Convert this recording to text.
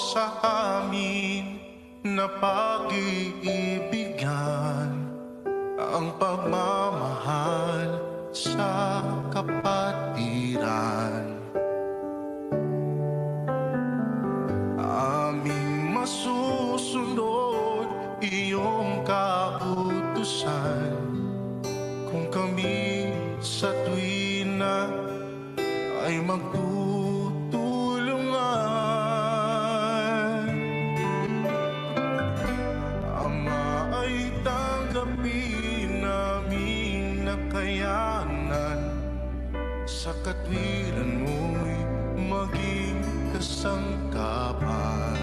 sa amin na pag-iibigan ang pagmamahal sa kapatiran. Aming masusunod iyong kautusan kung kami sa tuwina ay magtutulungan. Tanggapin namin nakayanan sa katwiran mo'y maging kasangkapan.